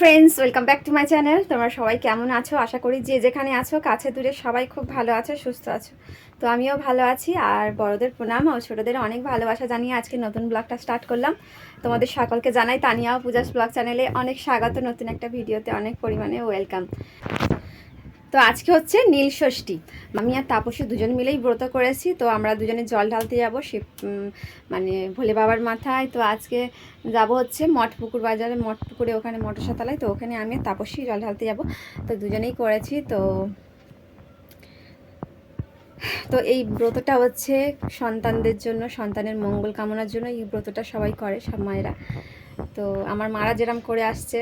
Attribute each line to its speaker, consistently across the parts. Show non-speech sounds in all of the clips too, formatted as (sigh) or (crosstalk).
Speaker 1: Friends welcome back to my channel তোমরা সবাই কেমন আছো? আশা করি যে যেখানে আছো, কাছে দূরে সবাই খুব ভালো আছো, সুস্থ আছো। তো আমিও ভালো আছি, আর বড়দের প্রণাম ও ছোটোদের অনেক ভালোবাসা জানিয়ে আজকে নতুন ব্লগটা স্টার্ট করলাম। তোমাদের সকলকে জানাই তানিয়াও পূজাস ব্লগ চ্যানেলে অনেক স্বাগত। নতুন একটা ভিডিওতে অনেক পরিমাণে ওয়েলকাম তো আজকে হচ্ছে নীল ষষ্ঠী। আমি আর তাপসী দুজন মিলেই ব্রত করেছি, তো আমরা দুজনে জল ঢালতে যাব সে মানে ভোলে বাবার মাথায়। তো আজকে যাব হচ্ছে মঠপুকুর বাজারে, মঠপুকুরে ওখানে মটরসাতলায়, তো ওখানে আমি তাপসী জল ঢালতে যাব। তো দুজনেই করেছি, তো তো এই ব্রতটা হচ্ছে সন্তানদের জন্য, সন্তানের মঙ্গল কামনার জন্য এই ব্রতটা সবাই করে, সব মায়েরা। তো আমার মারা যেরম করে আসছে,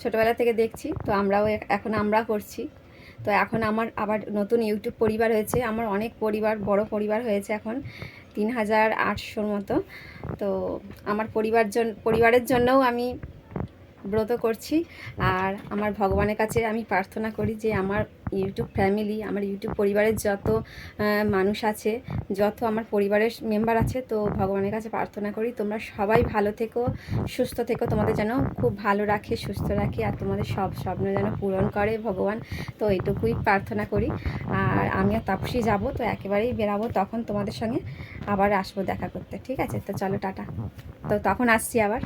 Speaker 1: ছোটোবেলা থেকে দেখছি, তো আমরাও এখন আমরা করছি। তো এখন আমার আবার নতুন ইউটিউব পরিবার হয়েছে। আমার অনেক পরিবার, বড় পরিবার হয়েছে এখন, তিন হাজার আটশোর মতো। তো আমার পরিবার পরিবারের জন্যও আমি ব্রত করছি। আর আমার ভগবানের কাছে আমি প্রার্থনা করি যে আমার ইউটিউব ফ্যামিলি, আমার ইউটিউব পরিবারের যত মানুষ আছে, যত আমার পরিবারের মেম্বার আছে, তো ভগবানের কাছে প্রার্থনা করি তোমরা সবাই ভালো থেকো, সুস্থ থেকো, তোমাদের যেন খুব ভালো রাখে, সুস্থ রাখে, আর তোমাদের সব স্বপ্ন যেন পূরণ করে ভগবান। তো এইটুকুই প্রার্থনা করি। আর আমি আর তাপসী যাব, তো একেবারেই বেরাবো, তখন তোমাদের সঙ্গে আবার আসব দেখা করতে, ঠিক আছে? তো চলো টাটা। তো তখন আসছি আবার।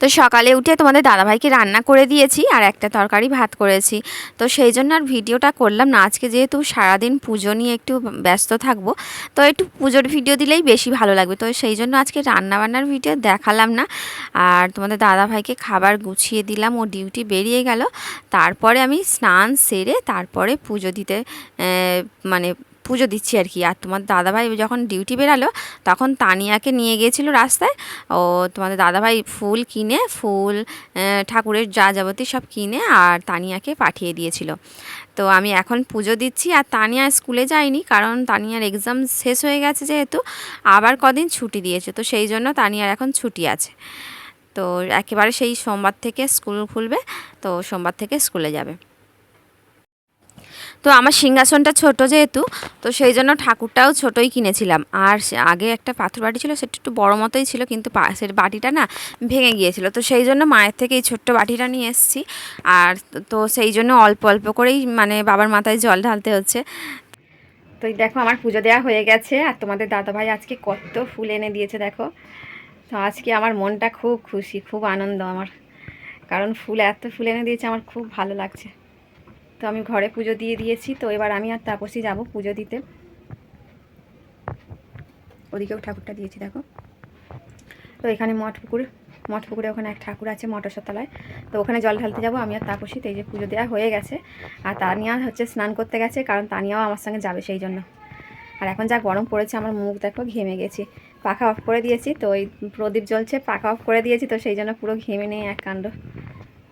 Speaker 2: তো সকালে উঠে তোমাদের দাদাভাইকে রান্না করে দিয়েছি আর একটা তরকারি ভাত করেছি। তো সেই জন্য আর ভিডিওটা করলাম না। আজকে যেহেতু সারাদিন পুজো নিয়ে একটু ব্যস্ত থাকব, তো একটু পুজোর ভিডিও দিলেই বেশি ভালো লাগবে। তো সেই জন্য আজকে রান্না বান্নার ভিডিও দেখালাম না। আর তোমাদের দাদাভাইকে খাবার গুছিয়ে দিলাম, ও ডিউটি বেরিয়ে গেল। তারপরে আমি স্নান সেরে তারপরে পুজো দিতে মানে পুজো দিচ্ছি আর কি। আর তোমার দাদাভাই যখন ডিউটি বেরালো, তখন তানিয়াকে নিয়ে গিয়েছিল রাস্তায়। ও তোমাদের দাদাভাই ফুল কিনে, ফুল ঠাকুরের যা যাবতীয় সব কিনে আর তানিয়াকে পাঠিয়ে দিয়েছিল। তো আমি এখন পুজো দিচ্ছি আর তানিয়া স্কুলে যায়নি কারণ তানিয়ার এক্সাম শেষ হয়ে গেছে যেহেতু, আবার কদিন ছুটি দিয়েছে। তো সেই জন্য তানিয়ার এখন ছুটি আছে। তো একেবারে সেই সোমবার থেকে স্কুল খুলবে, তো সোমবার থেকে স্কুলে যাবে। তো আমার সিংহাসনটা ছোট যেহেতু, তো সেই জন্য ঠাকুরটাও ছোটই কিনেছিলাম। আর আগে একটা পাথর বাটি ছিল, সেটা একটু বড় মতোই ছিল, কিন্তু পাশের বাটিটা না ভেঙে গিয়েছিল। তো সেই জন্য মায়ের থেকে এই ছোট্ট বাটিটা নিয়ে এসেছি। আর তো- সেই জন্য অল্প অল্প করেই মানে বাবার মাথায় জল ঢালতে হচ্ছে।
Speaker 1: তো দেখো আমার পুজো দেওয়া হয়ে গেছে। আর তোমাদের দাদাভাই আজকে কত ফুল এনে দিয়েছে দেখো। তো আজকে আমার মনটা খুব খুশি, খুব আনন্দ আমার। কারণ ফুল, এত ফুল এনে দিয়েছে, আমার খুব ভালো লাগছে। তো আমি ঘরে পুজো দিয়ে দিয়েছি, তো এবার আমি আর তাপসী যাব পুজো দিতে। ওদিকেও ঠাকুরটা দিয়েছি, দেখো। তো এখানে মঠ পুকুর, মঠ পুকুরে ওখানে এক ঠাকুর আছে মটরসাতলায় তো ওখানে জল ঢালতে যাব, আমি আর তাপসী তো এই যে পুজো দেওয়া হয়ে গেছে। আর তানিয়া হচ্ছে স্নান করতে গেছে, কারণ তানিয়াও আমার সঙ্গে যাবে সেই জন্য। আর এখন যা গরম পড়েছে, আমার মুখ দেখো ঘেমে গেছি। পাখা অফ করে দিয়েছি, তো ওই প্রদীপ জ্বলছে, পাখা অফ করে দিয়েছি, তো সেই জন্য পুরো ঘেমে নেই এক কাণ্ড।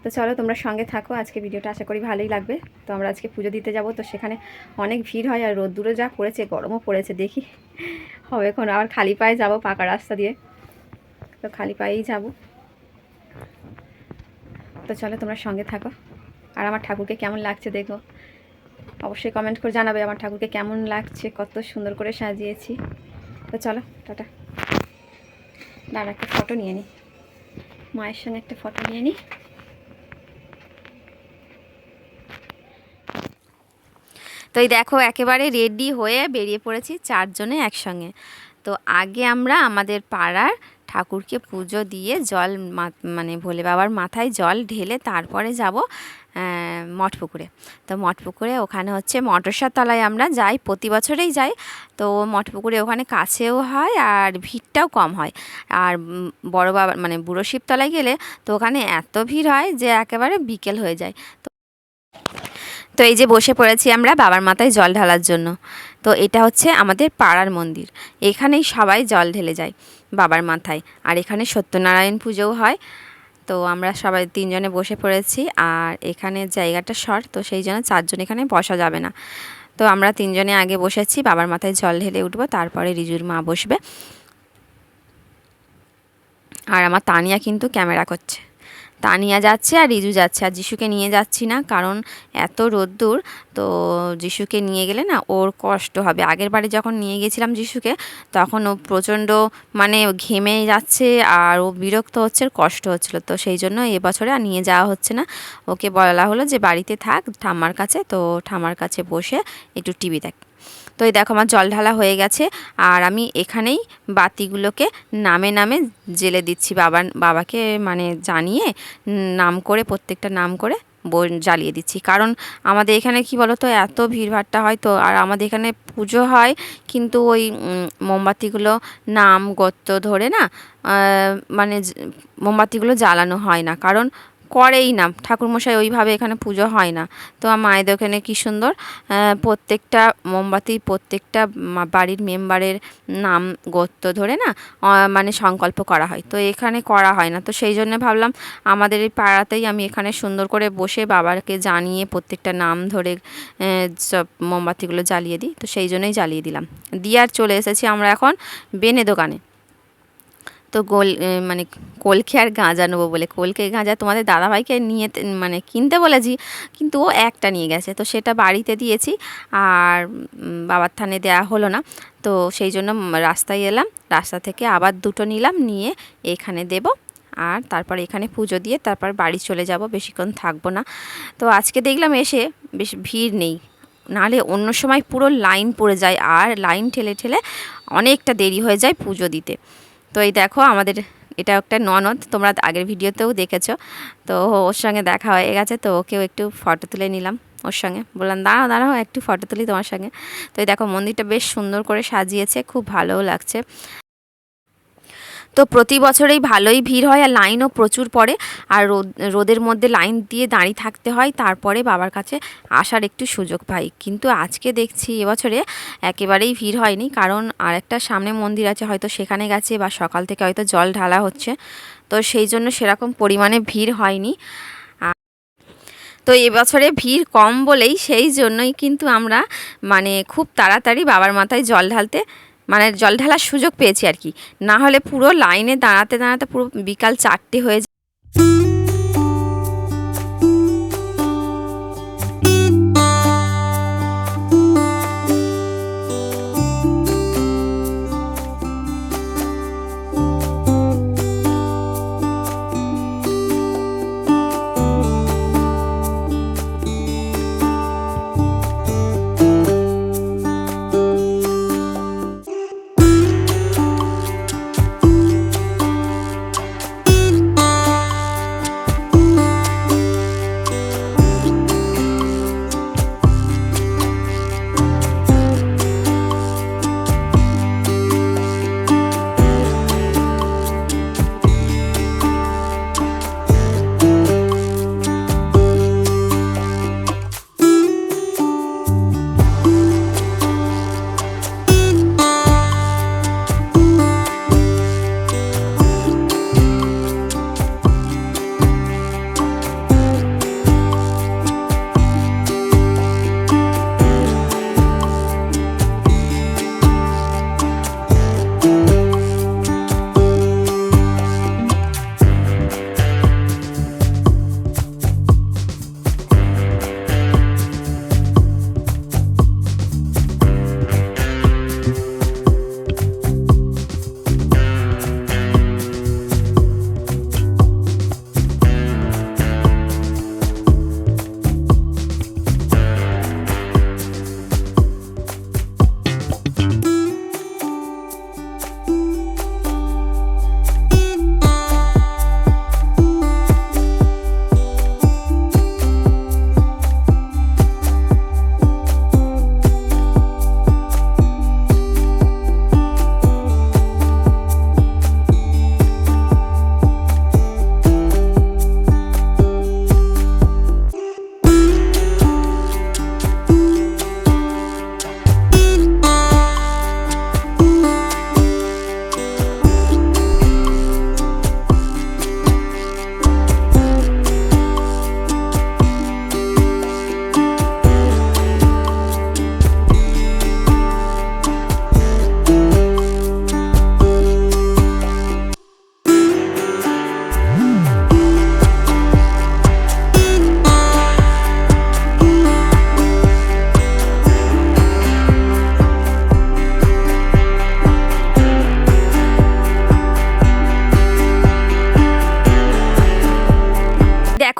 Speaker 1: তো চলো তোমরা সঙ্গে থাকো, আজকে ভিডিওটা আশা করি ভালোই লাগবে। তো আমরা আজকে পুজো দিতে যাব, তো সেখানে অনেক ভিড় হয় আর রোদ্দুরও যা পড়েছে, গরমও পড়েছে, দেখি হবে এখন। আবার খালি পায়ে যাব পাকা রাস্তা দিয়ে, তো খালি পায়েই যাব। তো চলো তোমরা সঙ্গে থাকো। আর আমার ঠাকুরকে কেমন লাগছে দেখো। অবশ্যই কমেন্ট করে জানাবে আমার ঠাকুরকে কেমন লাগছে, কত সুন্দর করে সাজিয়েছি। তো চলো, টাটা। দাঁড়া, একটা ফটো নিয়ে নিই মায়ের সঙ্গে একটা ফটো নিয়ে নিই
Speaker 2: তো এই দেখো একেবারে রেডি হয়ে বেরিয়ে পড়েছি চারজনে একসঙ্গে। তো আগে আমরা আমাদের পাড়ার ঠাকুরকে পুজো দিয়ে জল মানে ভোলে বাবার মাথায় জল ঢেলে তারপরে যাব মঠপুকুরে। তো মঠপুকুরে ওখানে হচ্ছে মটরসার তলায় আমরা যাই, প্রতি বছরেই যাই। তো মঠপুকুরে ওখানে কাছেও হয় আর ভিড়টাও কম হয়। আর বড় বাবা মানে বুড়ো শিবতলায় গেলে তো ওখানে এত ভিড় হয় যে একেবারে বিকেল হয়ে যায়। তো তো এই যে বসে পড়েছি আমরা বাবার মাথায় জল ঢালার জন্য। তো এটা হচ্ছে আমাদের পাড়ার মন্দির। এখানেই সবাই জল ঢেলে যায় বাবার মাথায়। আর এখানে সত্যনারায়ণ পুজোও হয়। তো আমরা সবাই তিনজনে বসে পড়েছি আর এখানে জায়গাটা শর্ট, তো সেই জন্য চারজন এখানে বসা যাবে না। তো আমরা তিনজনে আগে বসেছি, বাবার মাথায় জল ঢেলে উঠবো, তারপরে রিজুর মা বসবে। আর আমার তানিয়া কিন্তু ক্যামেরা করছে। তানিয়া যাচ্ছে আর রিজু যাচ্ছে। আর যিশুকে নিয়ে যাচ্ছি না, কারণ এত রোদ্দুর, তো যিশুকে নিয়ে গেলে না ওর কষ্ট হবে। আগের বারে যখন নিয়ে গেছিলাম যিশুকে, তখন ও প্রচণ্ড মানে ঘেমে যাচ্ছে আর ও বিরক্ত হচ্ছে আর কষ্ট হচ্ছিল। তো সেই জন্য এবছরে আর নিয়ে যাওয়া হচ্ছে না। ওকে বলা হলো যে, বাড়িতে থাক, ঠাম্মার কাছে। তো ঠাম্মার কাছে বসে একটু টিভি দেখ। তো এই দেখো আমার জল ঢালা হয়ে গেছে, আর আমি এখানেই বাতিগুলোকে নামে নামে জেলে দিচ্ছি বাবার, বাবাকে মানে জানিয়ে নাম করে, প্রত্যেকটা নাম করে জ্বালিয়ে দিচ্ছি। কারণ আমাদের এখানে কি বলো তো এত ভিড়ভাট্টা হয় তো, আর আমাদের এখানে পুজো হয়, কিন্তু ওই মোমবাতিগুলো নাম গোত্র ধরে না মানে মোমবাতিগুলো জ্বালানো হয় না। কারণ করেই না। ঠাকুরমশাই ওইভাবে এখানে পুজো হয় না। তো আমার মায়েদের ওখানে কী সুন্দর প্রত্যেকটা মোমবাতি, প্রত্যেকটা বাড়ির মেম্বারের নাম গোত্র ধরে না মানে সংকল্প করা হয়। তো এখানে করা হয় না। তো সেই জন্য ভাবলাম আমাদের এই পাড়াতেই আমি এখানে সুন্দর করে বসে বাবাকে জানিয়ে প্রত্যেকটা নাম ধরে সব মোমবাতিগুলো জ্বালিয়ে দিই। তো সেই জন্যই জ্বালিয়ে দিলাম। দিয়ে আর চলে এসেছি আমরা এখন বেনে দোকানে। তো গোল মানে কলকে আর গাঁজা নেব বলে। কলকে গাঁজা তোমাদের দাদাভাইকে নিয়ে মানে কিনতে বলেছি, কিন্তু ও একটা নিয়ে গেছে। তো সেটা বাড়িতে দিয়েছি, আর বাবার থানে দেওয়া হলো না। তো সেই জন্য রাস্তায় এলাম, রাস্তা থেকে আবার দুটো নিলাম, নিয়ে এখানে দেব। আর তারপর এখানে পুজো দিয়ে তারপর বাড়ি চলে যাব, বেশিক্ষণ থাকব না। তো আজকে দেখলাম এসে বেশ ভিড় নেই। নাহলে অন্য সময় পুরো লাইন পড়ে যায়, আর লাইন ঠেলে ঠেলে অনেকটা দেরি হয়ে যায় পুজো দিতে। তো এই দেখো আমাদের এটা একটা ননদ, তোমরা আগের ভিডিওতেও দেখেছ। তো ওর সঙ্গে দেখা হয়ে গেছে, তো ওকেও একটু ফটো তুলে নিলাম ওর সঙ্গে। বললাম, দাঁড়াও দাঁড়াও, একটু ফটো তুলি তোমার সঙ্গে। তো এই দেখো, মন্দিরটা বেশ সুন্দর করে সাজিয়েছে, খুব ভালোও লাগছে। তো প্রতি বছরেই ভালোই ভিড় হয় আর লাইনও প্রচুর পড়ে। আর রোদ, রোদের মধ্যে লাইন দিয়ে দাঁড়িয়ে থাকতে হয়, তারপরে বাবার কাছে আসার একটু সুযোগ পাই। কিন্তু আজকে দেখছি এবছরে একেবারেই ভিড় হয়নি, কারণ আরেকটা সামনে মন্দির আছে, হয়তো সেখানে গেছে বা সকাল থেকে হয়তো জল ঢালা হচ্ছে। তো সেই জন্য সেরকম পরিমাণে ভিড় হয়নি। তো এবছরে ভিড় কম বলেই সেই জন্যই কিন্তু আমরা মানে খুব তাড়াতাড়ি বাবার মাথায় জল ঢালতে মানে জল ঢালার সুযোগ পেয়েছি আর কি। না হলে পুরো লাইনে দাঁড়াতে দাঁড়াতে পুরো বিকাল চারটে হয়ে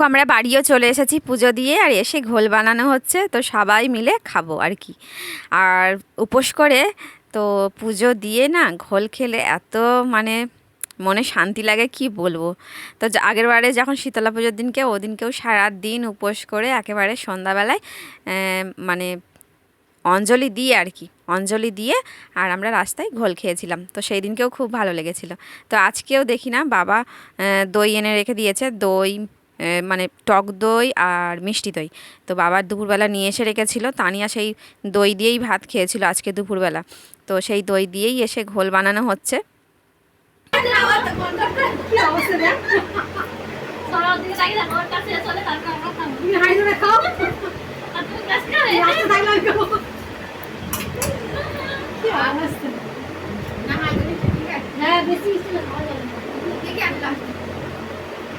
Speaker 2: আমরা বাড়িও চলে এসেছি পুজো দিয়ে আর এসে ঘোল বানানো হচ্ছে, তো সবাই মিলে খাব আর কি। আর উপোস করে তো পুজো দিয়ে না ঘোল খেলে এত মানে মনে শান্তি লাগে, কি বলব? তো আগের বারে যখন শীতলা পুজোর দিনকে, ওদিনকেও সারা দিন উপোস করে একেবারে সন্ধ্যাবেলায় মানে অঞ্জলি দিয়ে আর কি, অঞ্জলি দিয়ে আর আমরা রাস্তায় ঘোল খেয়েছিলাম। তো সেই দিনকেও খুব ভালো লেগেছিল। তো আজকেও দেখি না, বাবা দই এনে রেখে দিয়েছে, দই মানে টক দই আর মিষ্টি দই। তো বাবার দুপুরবেলা নিয়ে এসে রেখেছিল, তানিয়া সেই দই দিয়েই ভাত খেয়েছিল আজকে দুপুরবেলা। তো সেই দই দিয়েই এসে ঘোল বানানো হচ্ছে।
Speaker 3: সবার দিকে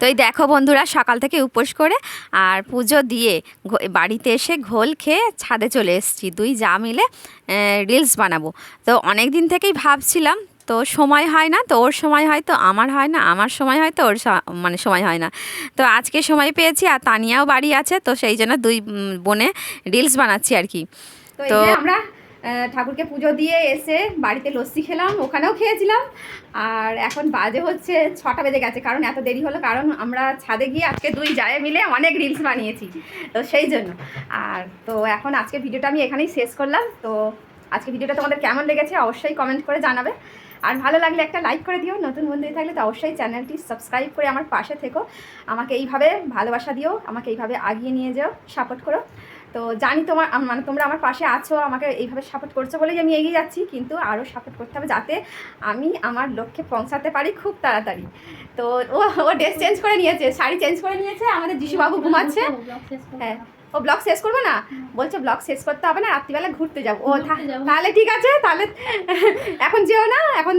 Speaker 3: তো এই
Speaker 2: দেখো বন্ধুরা সকাল থেকে উপোস করে আর পুজো দিয়ে ঘো- বাড়িতে এসে ঘোল খেয়ে ছাদে চলে এসেছি। দুই যা মিলে রিলস বানাবো। তো অনেক দিন থেকেই ভাবছিলাম তো সময় হয় না তো ওর সময় হয় তো আমার হয় না আমার সময় হয় তো ওর মানে সময় হয় না। তো আজকে সময় পেয়েছি আর তানিয়াও বাড়ি আছে তো সেই জন্য দুই বোনে রিলস বানাচ্ছি আর কি।
Speaker 1: তো আমরা ঠাকুরকে পুজো দিয়ে এসে বাড়িতে লস্যি খেলাম, ওখানেও খেয়েছিলাম। আর এখন বাজে হচ্ছে ছটা বেজে গেছে, কারণ এত দেরি হলো, কারণ আমরা ছাদে গিয়ে আজকে দুই জায়ে মিলে অনেক রিলস বানিয়েছি, তো সেই জন্য। আর তো এখন আজকে ভিডিওটা আমি এখানেই শেষ করলাম, তো আজকে ভিডিওটা তোমাদের কেমন লেগেছে অবশ্যই কমেন্ট করে জানাবে। আর ভালো লাগলে একটা লাইক করে দিও, নতুন বন্ধু থাকলে তো অবশ্যই চ্যানেলটি সাবস্ক্রাইব করে আমার পাশে থেকো। আমাকে এইভাবে ভালোবাসা দিও, আমাকে এইভাবে আগিয়ে নিয়ে যাও সাপোর্ট করো। তো জানি তোমার মানে তোমরা আমার পাশে আছো আমাকে এইভাবে সাপোর্ট করছ বলেই আমি এগিয়ে যাচ্ছি কিন্তু আরও সাপোর্ট করতে হবে যাতে আমি আমার লক্ষ্যে পৌঁছাতে পারি খুব তাড়াতাড়ি। তো ও ও ড্রেস চেঞ্জ করে নিয়েছে শাড়ি চেঞ্জ করে নিয়েছে আমাদের যিশুবাবু ঘুমাচ্ছে। হ্যাঁ ও ব্লগ শেষ করব না? বলছে ব্লগ শেষ করতে হবে না রাত্রিবেলা ঘুরতে যাব। ও তাহলে ঠিক আছে তাহলে (laughs) এখন যেও না এখন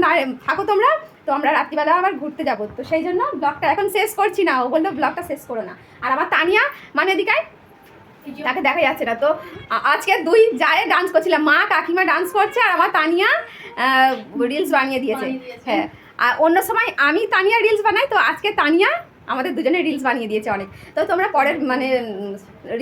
Speaker 1: থাকো তোমরা তো আমরা রাত্রিবেলা আবার ঘুরতে যাব। তো সেই জন্য ব্লগটা এখন শেষ করছি না ও বলল ব্লগটা শেষ করো না। আর আমার তানিয়া মানে এদিকায় তাকে দেখা যাচ্ছে না তো। আজকে দুই যায় ডান্স করছিলাম মা কাকিমা ডান্স করছে আর আমার তানিয়া রিলস বানিয়ে দিয়েছে। হ্যাঁ। আর অন্য সময় আমি তানিয়া রিলস বানাই তো আজকে তানিয়া আমাদের দুজনে রিলস বানিয়ে দিয়েছে অনেক। তো তোমরা পরের মানে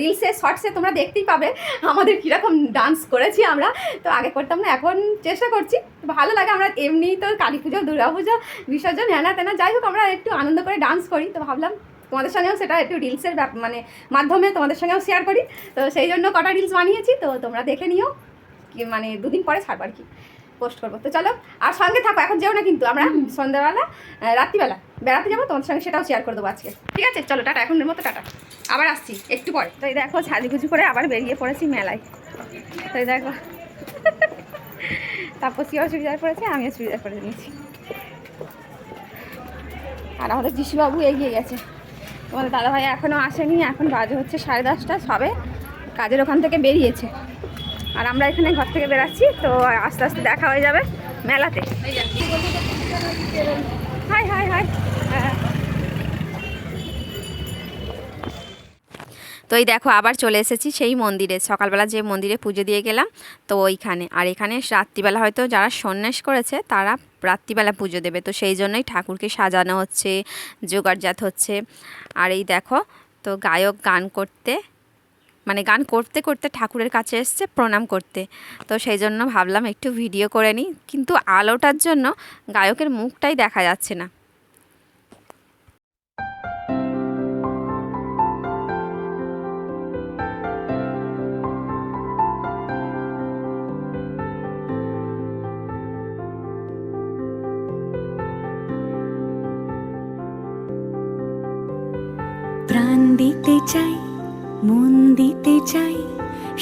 Speaker 1: রিলসে শর্টসে তোমরা দেখতেই পাবে আমাদের কীরকম ডান্স করেছি আমরা। তো আগে করতাম না এখন চেষ্টা করছি। ভালো লাগে আমরা এমনি তো কালী পুজো দুর্গা পুজো বিসর্জন হ্যানা তেনা যাই হোক আমরা একটু আনন্দ করে ডান্স করি। তো ভাবলাম তোমাদের সঙ্গেও সেটা একটু রিলসের মানে মাধ্যমে তোমাদের সঙ্গেও শেয়ার করি। তো সেই জন্য কটা রিলস বানিয়েছি তো তোমরা দেখে নিও। কি মানে দুদিন পরে ছাড়বো আর কি পোস্ট করব। তো চলো আর সঙ্গে থাকো এখন যেও না কিন্তু আমরা সন্ধ্যাবেলা রাত্রিবেলা বেড়াতে যাব তোমাদের সঙ্গে সেটাও শেয়ার করে দেবো আজকে। ঠিক আছে? চলো টাটা এখনের মতো টাটা। আবার আসছি একটু পরে। তো এই দেখো সাজুগুজু করে আবার বেরিয়ে পড়েছি মেলায়। তো এই দেখো তাপসিয়াও চুড়িদার পরেছে আমিও চুড়িদার পরে নিয়েছি। আর আমাদের যিশুবাবু এগিয়ে গেছে। তোমাদের দাদাভাই এখনও আসেনি, এখন বাজে হচ্ছে সাড়ে দশটা, সবে কাজের ওখান থেকে বেরিয়েছে। আর আমরা এখানে ঘর থেকে বেরাচ্ছি, তো আস্তে আস্তে দেখা হয়ে যাবে মেলাতে। Hi hi hi. হ্যাঁ
Speaker 2: তো এই দেখো আবার চলে এসেছি সেই মন্দিরে। সকালবেলা যে মন্দিরে পুজো দিয়ে গেলাম, তো ওইখানে। আর এখানে রাত্রিবেলা হয়তো যারা সন্ন্যাস করেছে, তারা রাত্রিবেলা পুজো দেবে। তো সেই জন্যই ঠাকুরকে সাজানো হচ্ছে, জোগাড়জাত হচ্ছে। আর এই দেখো, তো গায়ক গান করতে মানে গান করতে করতে ঠাকুরের কাছে এসছে প্রণাম করতে। তো সেই জন্য ভাবলাম একটু ভিডিও করে নিই। কিন্তু আলোটার জন্য গায়কের মুখটাই দেখা যাচ্ছে না।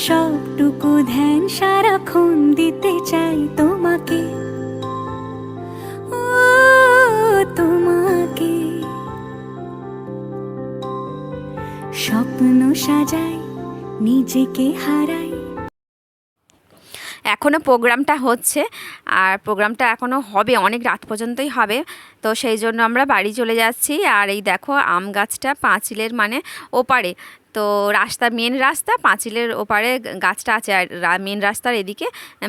Speaker 4: সবটুকু ধ্যান সারাক্ষণ দিতে চাই তোমাকে। ও তোমাকে। স্বপ্ন সাজাই নিজেকে হারাই
Speaker 2: এখনও প্রোগ্রামটা হচ্ছে আর প্রোগ্রামটা এখনও হবে, অনেক রাত পর্যন্তই হবে। তো সেই জন্য আমরা বাড়ি চলে যাচ্ছি আর এই দেখো আম গাছটা পাঁচিলের মানে ওপারে। তো রাস্তা মেন রাস্তা পাঁচিলের ওপারে গাছটা আছে আর মেন রাস্তার এদিকে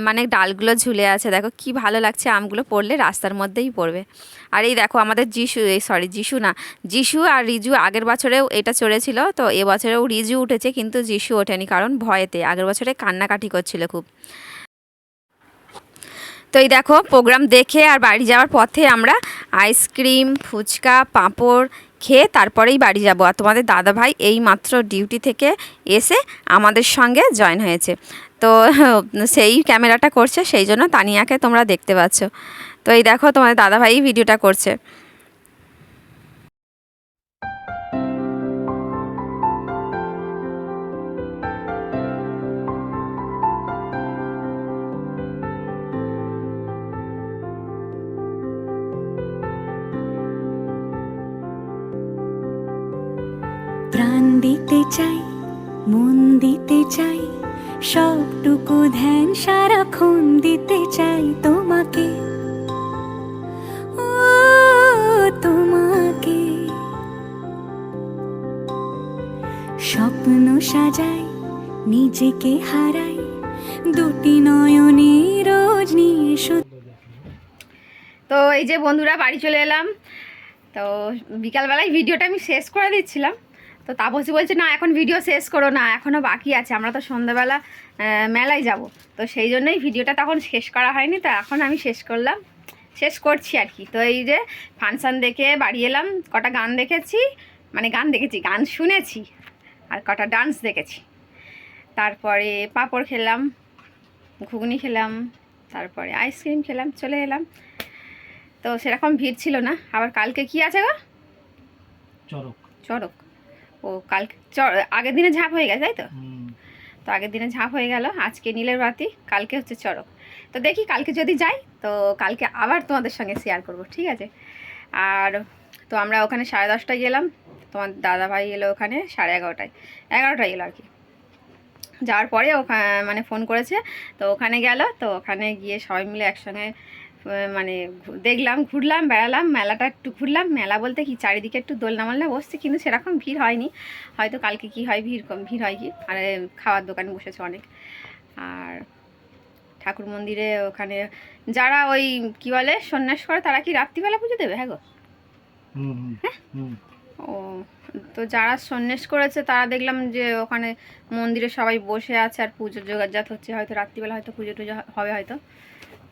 Speaker 2: মানে ডালগুলো ঝুলে আছে। দেখো কি ভালো লাগছে আমগুলো পড়লে, রাস্তার মধ্যেই পড়বে। আর এই দেখো আমাদের যিশু, এই সরি যিশু না, যিশু আর রিজু আগের বছরেও এটা চড়েছিল, তো এবছরেও রিজু উঠেছে, কিন্তু যিশু ওঠেনি কারণ ভয়েতে। আগের বছরে কান্নাকাটি করছিল খুব। তো এই দেখো প্রোগ্রাম দেখে আর বাড়ি যাওয়ার পথে আমরা আইসক্রিম ফুচকা, পাঁপড় খেয়ে তারপরেই বাড়ি যাব। আর তোমাদের দাদাভাই এই মাত্র ডিউটি থেকে এসে আমাদের সঙ্গে জয়েন হয়েছে। তো সেই ক্যামেরাটা করছে, সেই জন্য তানিয়াকে তোমরা দেখতে পাচ্ছ। তো এই দেখো, তোমাদের দাদাভাই ভিডিওটা করছে।
Speaker 4: দিতে চাই, মন দিতে চাই, সবটুকু ধ্যান সারাক্ষণ দিতে চাই তোমাকে। তোমাকে। স্বপ্ন সাজাই, নিজেকে হারাই, দুটি নয়নে রোজ নিয়ে
Speaker 1: তো এই যে বন্ধুরা, বাড়ি চলে এলাম। তো বিকালবেলায় ভিডিওটা আমি শেষ করে দিচ্ছিলাম। তো তাপসী বলছে না এখন ভিডিও শেষ করো না এখনও বাকি আছে আমরা তো সন্ধ্যাবেলা মেলায় যাব। তো সেই জন্যই ভিডিওটা তখন শেষ করা হয়নি তো এখন আমি শেষ করলাম। শেষ করছি আর কি। তো এই যে ফাংশান দেখে বাড়ি এলাম কটা গান দেখেছি মানে গান দেখেছি গান শুনেছি আর কটা ডান্স দেখেছি। তারপরে পাঁপড় খেলাম ঘুগনি খেলাম তারপরে আইসক্রিম খেলাম চলে এলাম। তো সেরকম ভিড় ছিল না আবার কালকে কি আছে গো?
Speaker 5: চরক
Speaker 1: চড়ক। ও কালকে চ- আগের দিনে ঝাঁপ হয়ে গেছে তাই তো? তো আগের দিনে ঝাঁপ হয়ে গেল আজকে নীলের বাতি কালকে হচ্ছে চড়ক। তো দেখি কালকে যদি যাই তো কালকে আবার তোমাদের সঙ্গে শেয়ার করব ঠিক আছে? আর তো আমরা ওখানে সাড়ে দশটায় গেলাম তোমার দাদা ভাই এলো ওখানে সাড়ে এগারোটায় এগারোটায় এলো আর কি। যাওয়ার পরে ওখানে মানে ফোন করেছে তো ওখানে গেল তো ওখানে গিয়ে সবাই মিলে একসঙ্গে মানে দেখলাম ঘুরলাম বেড়ালাম মেলাটা একটু ঘুরলাম। মেলা বলতে কি চারিদিকে একটু দোলনা মোলনা বসছে কিন্তু সেরকম ভিড় হয়নি। হয়তো কালকে কি হয় ভিড় কম ভিড় হয় কি? আর খাওয়ার দোকানে বসেছে অনেক। আর ঠাকুর মন্দিরে ওখানে যারা ওই কি বলে সন্ন্যাস করে তারা কি রাত্রিবেলা পুজো দেবে? হ্যাঁ গো?
Speaker 5: হুম।
Speaker 1: ও তো যারা সন্ন্যাস করেছে তারা দেখলাম যে ওখানে মন্দিরে সবাই বসে আছে আর পুজো জোগাড়জাত হচ্ছে। হয়তো রাত্রিবেলা হয়তো পুজো টুজো হবে হয়তো।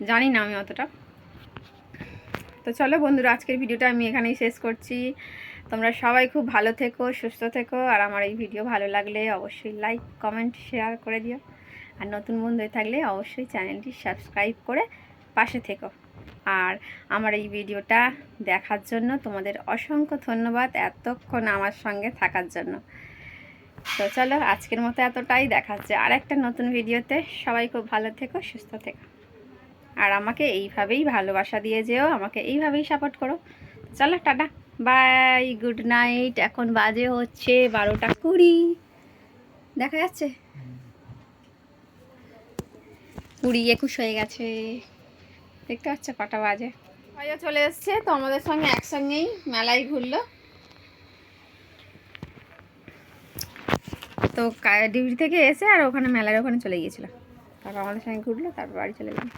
Speaker 1: জানি না আমি অতটা। তো চলো বন্ধুরা, আজকের ভিডিওটা আমি এখানেই শেষ করছি। তোমরা সবাই খুব ভালো থেকো, সুস্থ থেকো, আর আমার এই ভিডিও ভালো লাগলে অবশ্যই লাইক কমেন্ট শেয়ার করে দিও। আর নতুন বন্ধু থাকলে অবশ্যই চ্যানেলটি সাবস্ক্রাইব করে পাশে থেকো। আর আমার এই ভিডিওটা দেখার জন্য তোমাদের অসংখ্য ধন্যবাদ এতক্ষণ আমার সঙ্গে থাকার জন্য। তো চলো, আজকের মতো এতটাই। দেখাচ্ছে আর একটা নতুন ভিডিওতে। সবাই খুব ভালো থেকো, সুস্থ থেকো। আর আমাকে এইভাবেই ভালোবাসা দিয়ে যেও আমাকে এইভাবেই সাপোর্ট করো। চলো টাটা। বাই গুড নাইট এখন বাজে হচ্ছে বারোটা কুড়ি। দেখা যাচ্ছে? কুড়ি একুশ হয়ে গেছে। দেখতে পাচ্ছ কটা বাজে? ভাইয়া চলে এসছে তো আমাদের সঙ্গে একসঙ্গেই মেলায় ঘুরলো। তো ডিউটি থেকে এসে আর ওখানে মেলার ওখানে চলে গিয়েছিল। তারপর আমাদের সঙ্গে ঘুরলো তারপর বাড়ি চলে গেলাম